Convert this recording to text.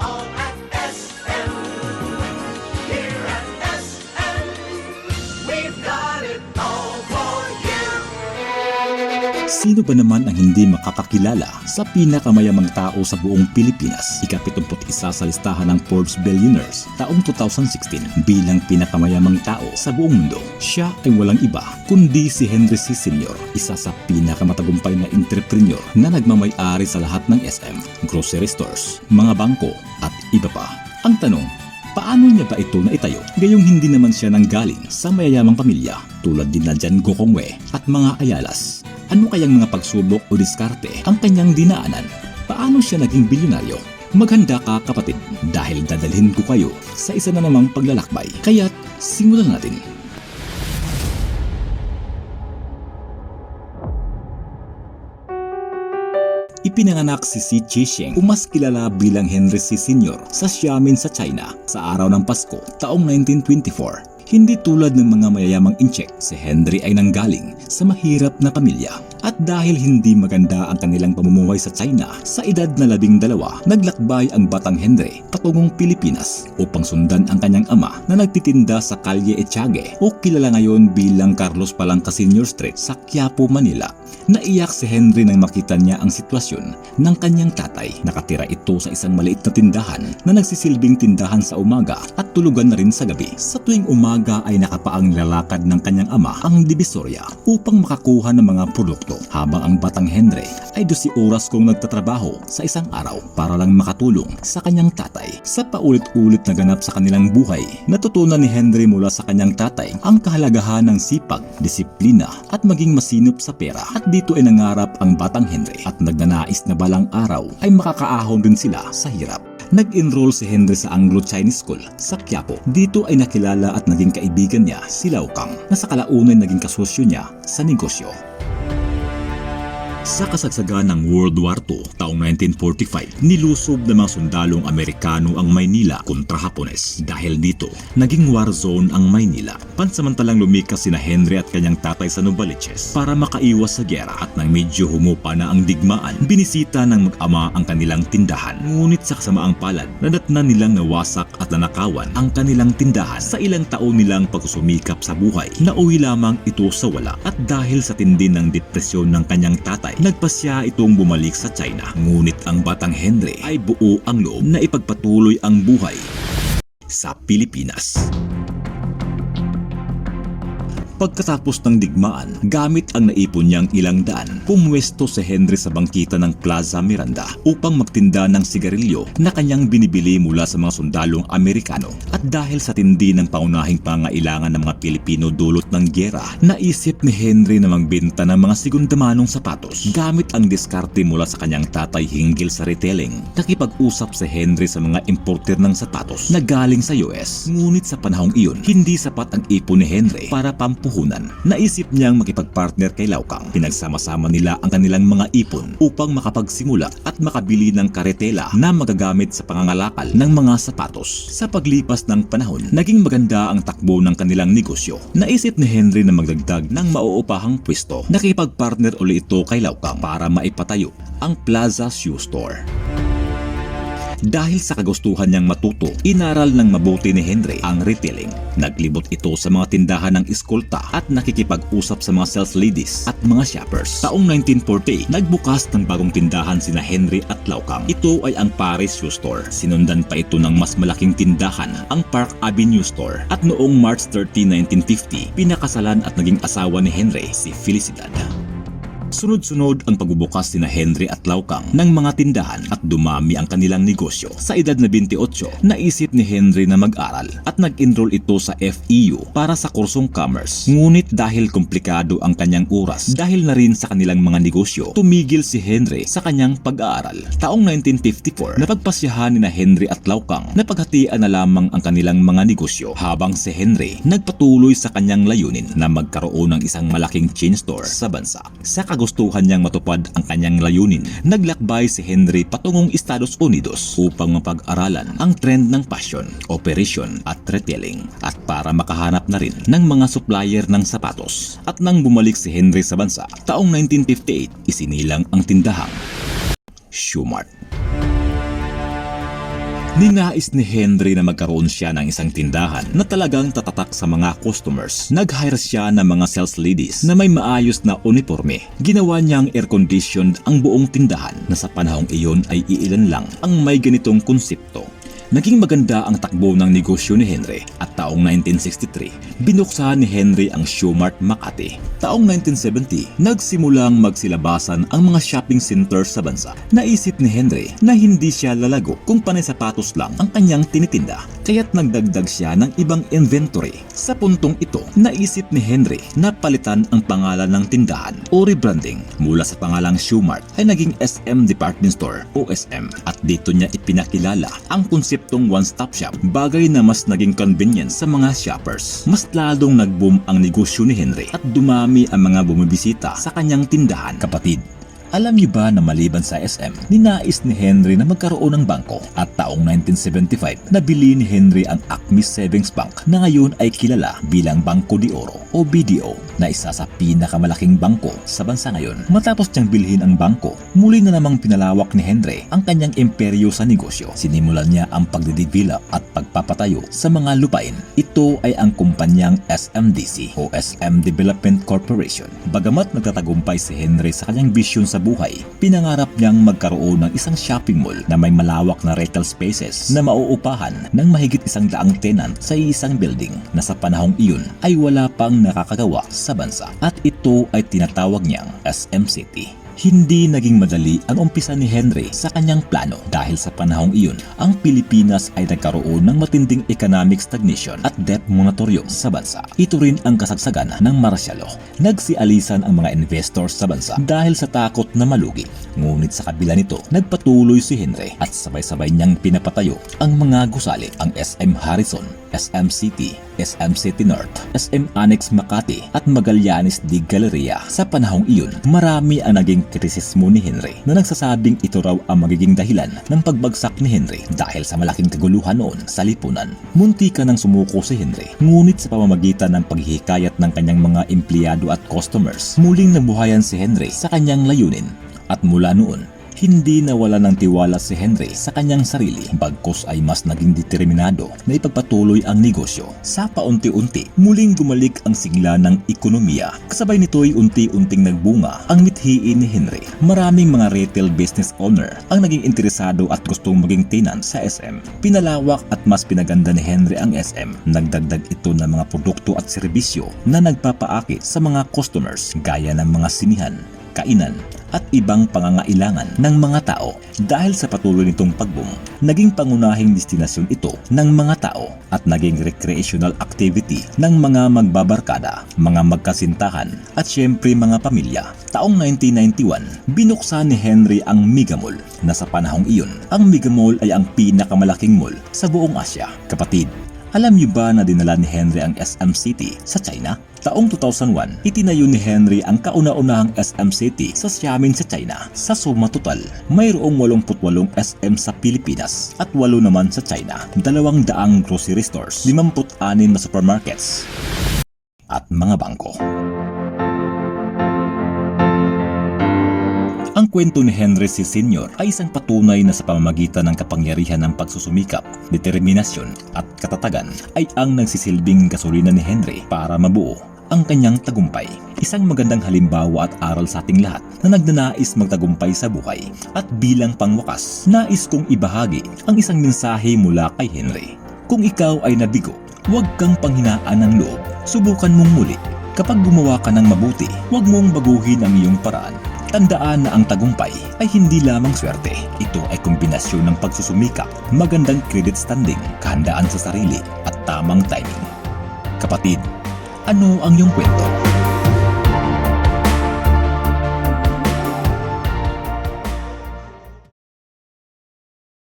all Sino ba naman ang hindi makakakilala sa pinakamayamang tao sa buong Pilipinas? Ika-71 sa listahan ng Forbes Billionaires taong 2016 bilang pinakamayamang tao sa buong mundo. Siya ay walang iba kundi si Henry C. Sr., isa sa pinakamatagumpay na entrepreneur na nagmamay-ari sa lahat ng SM, grocery stores, mga bangko at iba pa. Ang tanong, Paano niya ba ito naitayo? Gayong hindi naman siya nanggaling sa mayayamang pamilya tulad din na Jan Gokongwe at mga Ayalas. Ano kayang mga pagsubok o diskarte ang kanyang dinaanan? Paano siya naging bilyonaryo? Maghanda ka kapatid dahil dadalhin ko kayo sa isa na namang paglalakbay. Kaya't simulan natin. Ipinanganak si Si Chisheng o kilala bilang Henry C. Sr. sa Xiamen sa China sa araw ng Pasko taong 1924. Hindi tulad ng mga mayayamang incheck, si Henry ay nanggaling sa mahirap na pamilya. At dahil hindi maganda ang kanilang pamumuhay sa China, sa edad na labing dalawa, naglakbay ang batang Henry patungong Pilipinas upang sundan ang kanyang ama na nagtitinda sa Calle Echage o kilala ngayon bilang Carlos Palangka Senior Street sa Quiapo, Manila. Naiyak si Henry nang makita niya ang sitwasyon ng kanyang tatay. Nakatira ito sa isang maliit na tindahan na nagsisilbing tindahan sa umaga at tulugan na rin sa gabi. Sa tuwing umaga ay nakapaang lalakad ng kanyang ama ang divisorya upang makakuha ng mga produkto habang ang batang Henry ay 12 oras kong nagtatrabaho sa isang araw para lang makatulong sa kanyang tatay. Sa paulit-ulit na ganap sa kanilang buhay, natutunan ni Henry mula sa kanyang tatay ang kahalagahan ng sipag, disiplina at maging masinop sa pera. At dito ay nangarap ang batang Henry at nagnanais na balang araw ay makakaahon din sila sa hirap. Nag-enroll si Henry sa Anglo-Chinese School sa Quiapo. Dito ay nakilala at naging kaibigan niya si Lau Kang na sa kalaunan naging kasosyo niya sa negosyo. Sa kasagsagan ng World War II taong 1945, nilusob ng mga sundalong Amerikano ang Maynila kontra Hapones. Dahil dito, naging war zone ang Maynila. Pansamantalang lumikas sina Henry at kanyang tatay sa Novaliches para makaiwas sa gyera at nang medyo humupa na ang digmaan, binisita ng mag-ama ang kanilang tindahan. Ngunit sa kasamaang palad, nadatnan nilang nawasak at nanakawan ang kanilang tindahan. Sa ilang taon nilang pagsusumikap sa buhay, nauwi lamang ito sa wala at dahil sa tindi ng depresyon ng kanyang tatay, nagpasya itong bumalik sa China. Ngunit ang batang Henry ay buo ang loob na ipagpatuloy ang buhay sa Pilipinas. Pagkatapos ng digmaan, gamit ang naipon niyang ilang daan, pumwesto si Henry sa bangkita ng Plaza Miranda upang magtinda ng sigarilyo na kanyang binibili mula sa mga sundalong Amerikano. At dahil sa tindi ng paunahing pangailangan ng mga Pilipino dulot ng gyera, naisip ni Henry na magbenta ng mga segundamanong sapatos gamit ang diskarte mula sa kanyang tatay hinggil sa retailing. Nakipag-usap si Henry sa mga importer ng sapatos na galing sa US. Ngunit sa panahong iyon, hindi sapat ang ipon ni Henry para pampuhunan. Naisip niyang makipag-partner kay Laukang. Pinagsama-sama nila ang kanilang mga ipon upang makapagsimula at makabili ng karetela na magagamit sa pangangalakal ng mga sapatos. Sa paglipas ng panahon, naging maganda ang takbo ng kanilang negosyo. Naisip ni Henry na magdagdag ng mauupahang pwesto. Nakipag-partner uli ito kay Laukang para maipatayo ang Plaza Shoe Store. Dahil sa kagustuhan niyang matuto, inaral ng mabuti ni Henry ang retailing. Naglibot ito sa mga tindahan ng eskolta at nakikipag-usap sa mga sales ladies at mga shoppers. Taong 1940, nagbukas ng bagong tindahan sina Henry at Laukang. Ito ay ang Paris Shoe Store. Sinundan pa ito ng mas malaking tindahan, ang Park Avenue Store. At noong March 30, 1950, pinakasalan at naging asawa ni Henry si Felicidad. Sunod-sunod ang pagbubukas ni na Henry at Laukang ng mga tindahan at dumami ang kanilang negosyo. Sa edad na 28, naisip ni Henry na mag-aral at nag-enroll ito sa FEU para sa kursong commerce. Ngunit dahil komplikado ang kanyang oras dahil na rin sa kanilang mga negosyo, tumigil si Henry sa kanyang pag-aaral. Taong 1954, napagpasyahan ni na Henry at Laukang na paghatian na lamang ang kanilang mga negosyo habang si Henry nagpatuloy sa kanyang layunin na magkaroon ng isang malaking chain store sa bansa. Sa kagustuhan niyang matupad ang kanyang layunin, naglakbay si Henry patungong Estados Unidos upang mapag-aralan ang trend ng fashion, operation at retailing at para makahanap na rin ng mga supplier ng sapatos. At nang bumalik si Henry sa bansa, taong 1958, isinilang ang tindahang Shoemart. Ninais ni Henry na magkaroon siya ng isang tindahan na talagang tatatak sa mga customers. Nag-hire siya ng mga sales ladies na may maayos na uniforme. Ginawa niyang air-conditioned ang buong tindahan na sa panahong iyon ay iilan lang ang may ganitong konsepto. Naging maganda ang takbo ng negosyo ni Henry at taong 1963, binuksan ni Henry ang Showmart Makati. Taong 1970, nagsimulang magsilabasan ang mga shopping center sa bansa. Naisip ni Henry na hindi siya lalago kung panay sapatos lang ang kanyang tinitinda, kaya't nagdagdag siya ng ibang inventory. Sa puntong ito, naisip ni Henry na palitan ang pangalan ng tindahan o rebranding mula sa pangalang Showmart ay naging SM Department Store o SM at dito niya ipinakilala ang konseptong one-stop shop bagay na mas naging convenient sa mga shoppers. Mas lalong nag-boom ang negosyo ni Henry at dumami ang mga bumibisita sa kanyang tindahan kapatid. Alam niyo ba na maliban sa SM, ninais ni Henry na magkaroon ng bangko at taong 1975 nabili ni Henry ang Acme Savings Bank na ngayon ay kilala bilang Bangko de Oro o BDO na isa sa pinakamalaking bangko sa bansa ngayon. Matapos niyang bilhin ang bangko, muli na namang pinalawak ni Henry ang kanyang imperyo sa negosyo. Sinimulan niya ang pagdidevelop at pagpapatayo sa mga lupain. Ito ay ang kumpanyang SMDC o SM Development Corporation. Bagamat nagtatagumpay si Henry sa kanyang bisyon sa buhay, pinangarap niyang magkaroon ng isang shopping mall na may malawak na retail spaces na mauupahan ng mahigit isang daang tenant sa isang building na sa panahong iyon ay wala pang nakakagawa sa bansa at ito ay tinatawag niyang SM City. Hindi naging madali ang umpisa ni Henry sa kanyang plano dahil sa panahong iyon, ang Pilipinas ay nagkaroon ng matinding economic stagnation at debt moratorium sa bansa. Ito rin ang kasagsagan ng martial law. Nagsialisan ang mga investors sa bansa dahil sa takot na malugi. Ngunit sa kabila nito, nagpatuloy si Henry at sabay-sabay niyang pinapatayo ang mga gusali ang SM Harrison, SM City, SM City North, SM Annex Makati at Magallanes de Galleria. Sa panahong iyon, marami ang naging kritisismo ni Henry na nagsasabing ito raw ang magiging dahilan ng pagbagsak ni Henry dahil sa malaking kaguluhan noon sa lipunan. Munti ka nang sumuko si Henry, ngunit sa pamamagitan ng paghihikayat ng kanyang mga empleyado at customers, muling nabuhayan si Henry sa kanyang layunin. At mula noon, hindi nawala ng tiwala si Henry sa kanyang sarili bagkus ay mas naging determinado na ipagpatuloy ang negosyo. Sa paunti-unti, muling gumalik ang sigla ng ekonomiya. Kasabay nito'y unti-unting nagbunga ang mithiin ni Henry. Maraming mga retail business owner ang naging interesado at gustong maging tenant sa SM. Pinalawak at mas pinaganda ni Henry ang SM. Nagdagdag ito ng mga produkto at serbisyo na nagpapaakit sa mga customers gaya ng mga sinihan, kainan at ibang pangangailangan ng mga tao. Dahil sa patuloy nitong pagboom, naging pangunahing destinasyon ito ng mga tao at naging recreational activity ng mga magbabarkada, mga magkasintahan at syempre mga pamilya. Taong 1991, binuksan ni Henry ang Mega Mall na sa panahong iyon, ang Mega Mall ay ang pinakamalaking mall sa buong Asya. Kapatid, alam niyo ba na dinala ni Henry ang SM City sa China? Taong 2001, itinayo ni Henry ang kauna-unahang SM City sa Xiamen sa China. Sa suma total, mayroong 88 SM sa Pilipinas at 8 naman sa China, 200 grocery stores, 56 na supermarkets, at mga bangko. Ang kwento ni Henry C. Sr. ay isang patunay na sa pamamagitan ng kapangyarihan ng pagsusumikap, determinasyon at katatagan ay ang nagsisilbing gasolina ni Henry para mabuo ang kanyang tagumpay. Isang magandang halimbawa at aral sa ating lahat na nagnanais magtagumpay sa buhay. At bilang pangwakas, nais kong ibahagi ang isang mensahe mula kay Henry. Kung ikaw ay nabigo, huwag kang panghinaan ng loob. Subukan mong muli. Kapag gumawa ka ng mabuti, huwag mong baguhin ang iyong paraan. Tandaan na ang tagumpay ay hindi lamang swerte. Ito ay kombinasyon ng pagsusumikap, magandang credit standing, kahandaan sa sarili at tamang timing. Kapatid, ano ang iyong kwento?